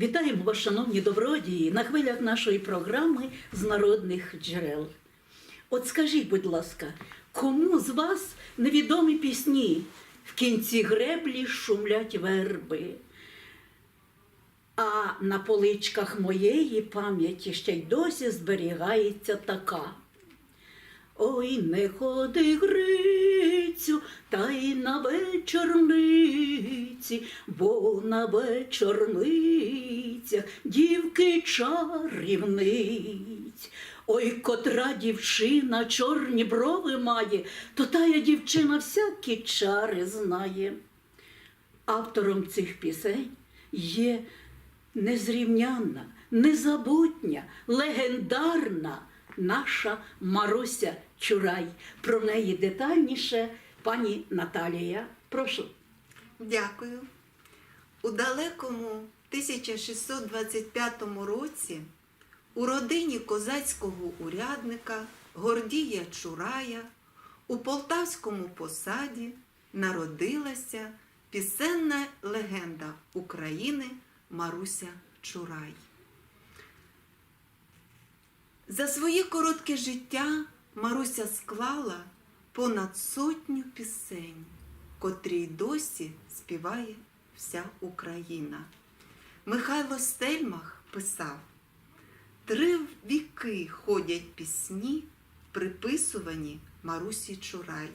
Вітаємо вас, шановні добродії, на хвилях нашої програми з народних джерел. От скажіть, будь ласка, кому з вас невідомі пісні? В кінці греблі шумлять верби. А на поличках моєї пам'яті ще й досі зберігається така. Ой, не ходи Грицю, та й на вечорниці, бо на вечорницях дівки чарівниць. Ой, котра дівчина чорні брови має, то тая дівчина всякі чари знає. Автором цих пісень є незрівнянна, незабутня, легендарна наша Маруся Чурай. Про неї детальніше пані Наталія. Прошу. Дякую. У далекому 1625 році у родині козацького урядника Гордія Чурая у Полтавському посаді народилася пісенна легенда України Маруся Чурай. За своє коротке життя Маруся склала понад сотню пісень, котрі досі співає вся Україна. Михайло Стельмах писав: Три віки ходять пісні, приписувані Марусі Чурай.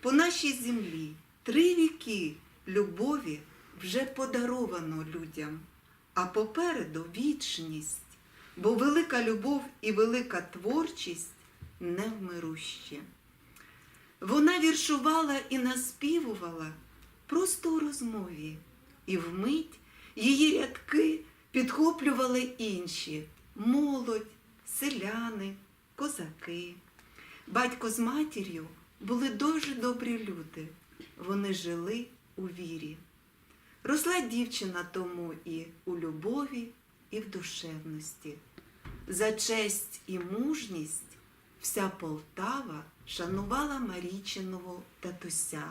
По нашій землі три віки любові вже подаровано людям, а попереду вічність, бо велика любов і велика творчість невмирущі. Вона віршувала і наспівувала просто у розмові, і вмить її рядки підхоплювали інші молодь, селяни, козаки. Батько з матір'ю були дуже добрі люди. Вони жили у вірі. Росла дівчина тому і у любові, і в душевності. За честь і мужність вся Полтава шанувала Марічиного татуся.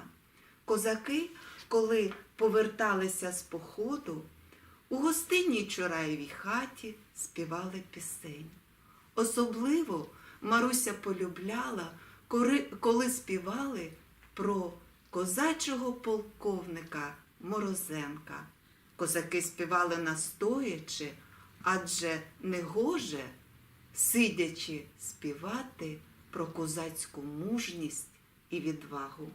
Козаки, коли поверталися з походу, у гостинній Чураєвій хаті співали пісень. Особливо Маруся полюбляла, коли співали про козачого полковника Морозенка. Козаки співали настоячи, адже негоже, сидячи, співати про козацьку мужність і відвагу.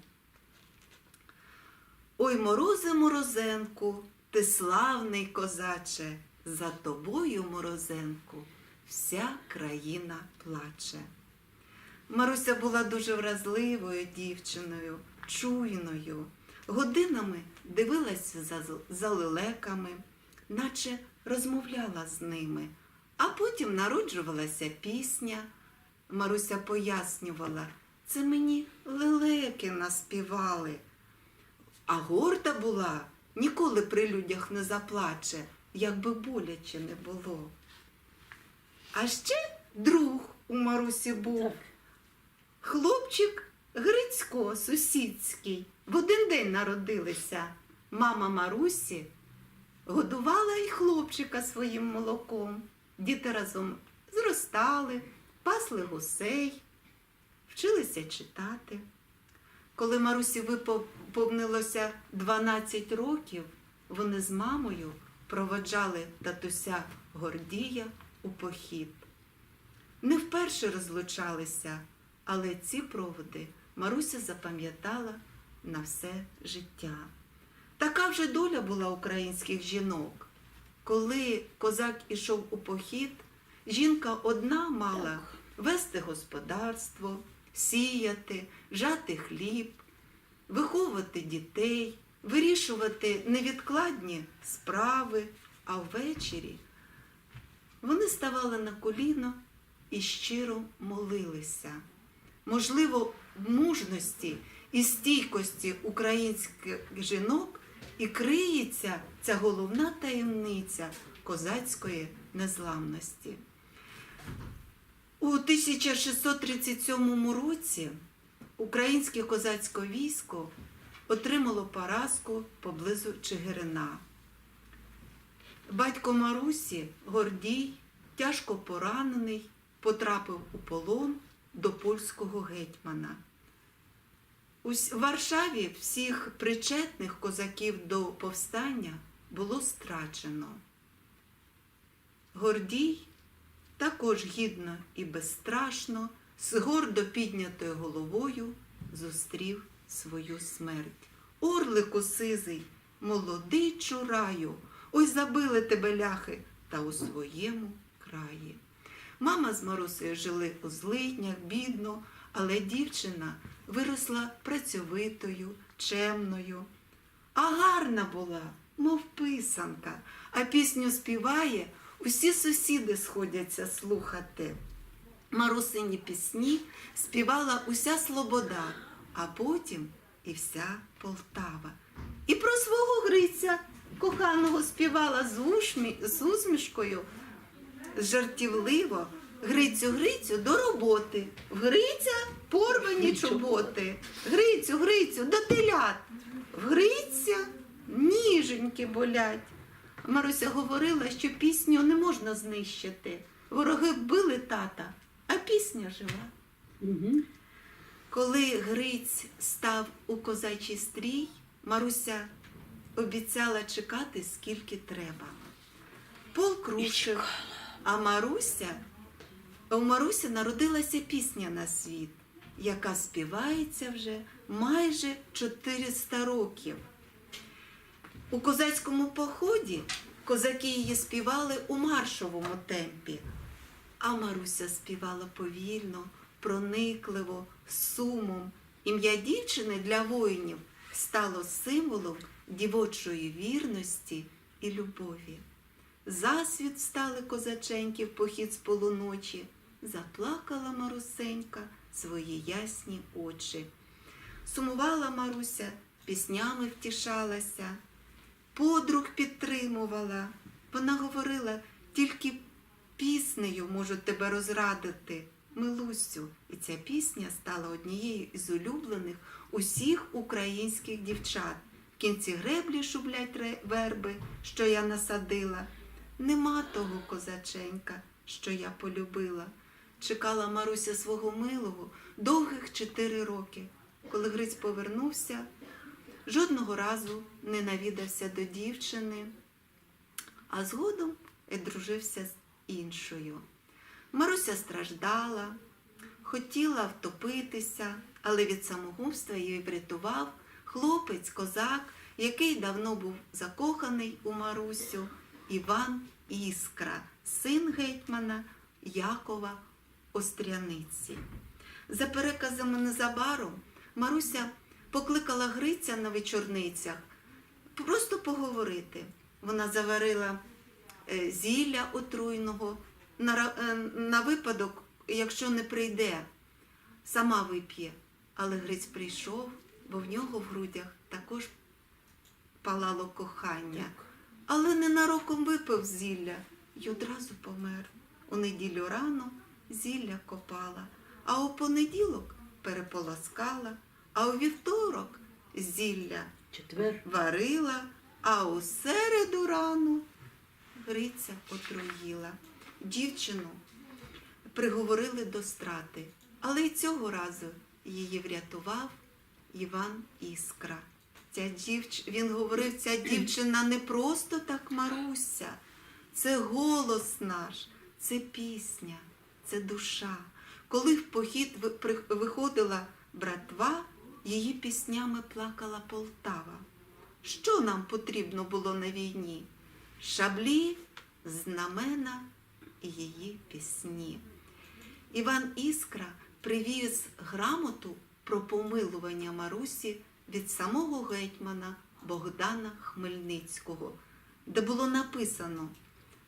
Ой, морозе морозенку, ти славний козаче, за тобою, морозенку, вся країна плаче. Маруся була дуже вразливою дівчиною, чуйною. Годинами дивилася за, за лелеками, наче розмовляла з ними, а потім народжувалася пісня. Маруся пояснювала, це мені лелеки наспівали. А горда була, ніколи при людях не заплаче, як би боляче не було. А ще друг у Марусі був. Хлопчик Грицько, сусідський, в один день народилися. Мама Марусі годувала й хлопчика своїм молоком. Діти разом зростали, пасли гусей, вчилися читати. Коли Марусі виповнилося 12 років, вони з мамою проводжали татуся Гордія у похід. Не вперше розлучалися, але ці проводи Маруся запам'ятала на все життя. Така вже доля була українських жінок. Коли козак ішов у похід, жінка одна мала вести господарство, сіяти, жати хліб, виховувати дітей, вирішувати невідкладні справи, а ввечері вони ставали на коліно і щиро молилися. Можливо, в мужності і стійкості українських жінок і криється ця головна таємниця козацької незламності. У 1637 році українське козацьке військо отримало поразку поблизу Чигирина. Батько Марусі, Гордій, тяжко поранений, потрапив у полон до польського гетьмана. У Варшаві всіх причетних козаків до повстання було страчено. Гордій також гідно і безстрашно, з гордо піднятою головою зустрів свою смерть. Орлику сизий, молодий чураю, ой забили тебе ляхи та у своєму краї. Мама з Марусею жили у злиднях, бідно, але дівчина виросла працьовитою, чемною. А гарна була, мов писанка, а пісню співає, усі сусіди сходяться слухати. Марусині пісні співала уся Слобода, а потім і вся Полтава. І про свого Гриця, коханого співала з, усмішкою, жартівливо. Грицю, Грицю, до роботи. В Гриця порвані чоботи. Грицю, Грицю, до телят. В Гриця ніженьки болять. Маруся говорила, що пісню не можна знищити. Вороги били тата, а пісня жива. Угу. Коли Гриць став у козачий стрій, Маруся обіцяла чекати скільки треба. Полк рушив, а Маруся, у Марусі народилася пісня на світ, яка співається вже майже 400 років. У козацькому поході козаки її співали у маршовому темпі, а Маруся співала повільно, проникливо, сумом. Ім'я дівчини для воїнів стало символом дівочої вірності і любові. Засвіт стали козаченьки в похід з полуночі, заплакала Марусенька свої ясні очі. Сумувала Маруся, піснями втішалася, подруг підтримувала. Вона говорила, тільки піснею можу тебе розрадити, Милусю. І ця пісня стала однією із улюблених усіх українських дівчат. В кінці греблі шублять верби, що я насадила. Нема того козаченька, що я полюбила. Чекала Маруся свого милого довгих чотири роки. Коли Гриць повернувся, жодного разу не навідався до дівчини, а згодом і дружився з іншою. Маруся страждала, хотіла втопитися, але від самогубства її врятував хлопець, козак, який давно був закоханий у Марусю, Іван Іскра, син гетьмана Якова Остряниці. За переказами незабаром Маруся покликала Гриця на вечорницях просто поговорити. Вона заварила е, зілля отруйного на, е, на випадок, якщо не прийде, сама вип'є. Але Гриць прийшов, бо в нього в грудях також палало кохання. Але ненароком випив зілля і одразу помер. У неділю рано зілля копала, а у понеділок переполоскала, а у вівторок зілля Четвер. варила, а у середу рану Гриця отруїла. Дівчину приговорили до страти, але й цього разу її врятував Іван Іскра. Ця дівч... Він говорив, ця дівчина не просто так Маруся, це голос наш, це пісня, це душа. Коли в похід виходила братва, її піснями плакала Полтава. Що нам потрібно було на війні? Шаблі, знамена і її пісні. Іван Іскра привіз грамоту про помилування Марусі від самого гетьмана Богдана Хмельницького, де було написано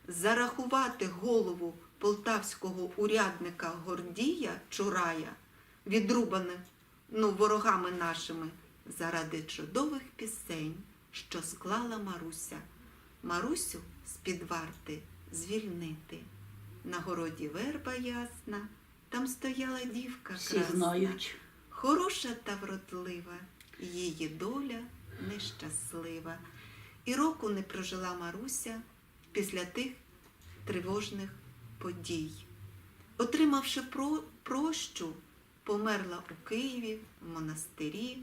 зарахувати голову полтавського урядника Гордія Чурая, відрубаних ну, ворогами нашими, заради чудових пісень, що склала Маруся. Марусю з-під варти звільнити. На городі верба ясна, там стояла дівка красна, хороша та вродлива, її доля нещаслива. І року не прожила Маруся, після тих тривожних подій. Отримавши про- прощу, померла у Києві в монастирі,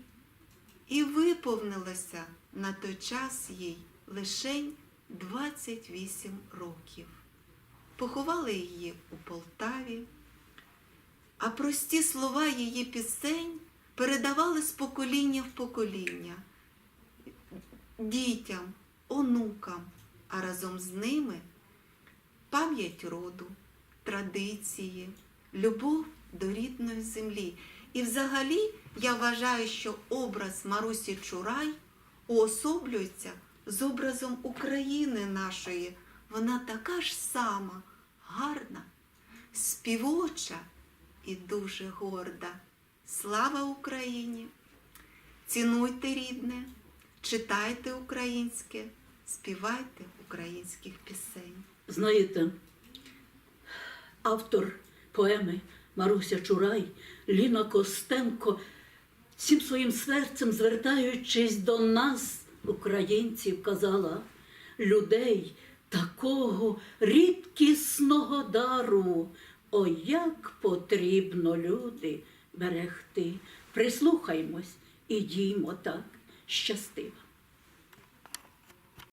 і виповнилося на той час їй лишень 28 років. Поховали її у Полтаві, а прості слова її пісень передавали з покоління в покоління дітям, онукам, а разом з ними пам'ять роду, традиції, любов до рідної землі. І взагалі я вважаю, що образ Марусі Чурай уособлюється з образом України нашої. Вона така ж сама, гарна, співоча і дуже горда. Слава Україні! Цінуйте рідне, читайте українське, співайте українських пісень. Знаєте, автор поеми Маруся Чурай, Ліна Костенко, всім своїм серцем, звертаючись до нас, українців, казала людей такого рідкісного дару. О, як потрібно люди берегти. Прислухаймось і діймо так щастиво.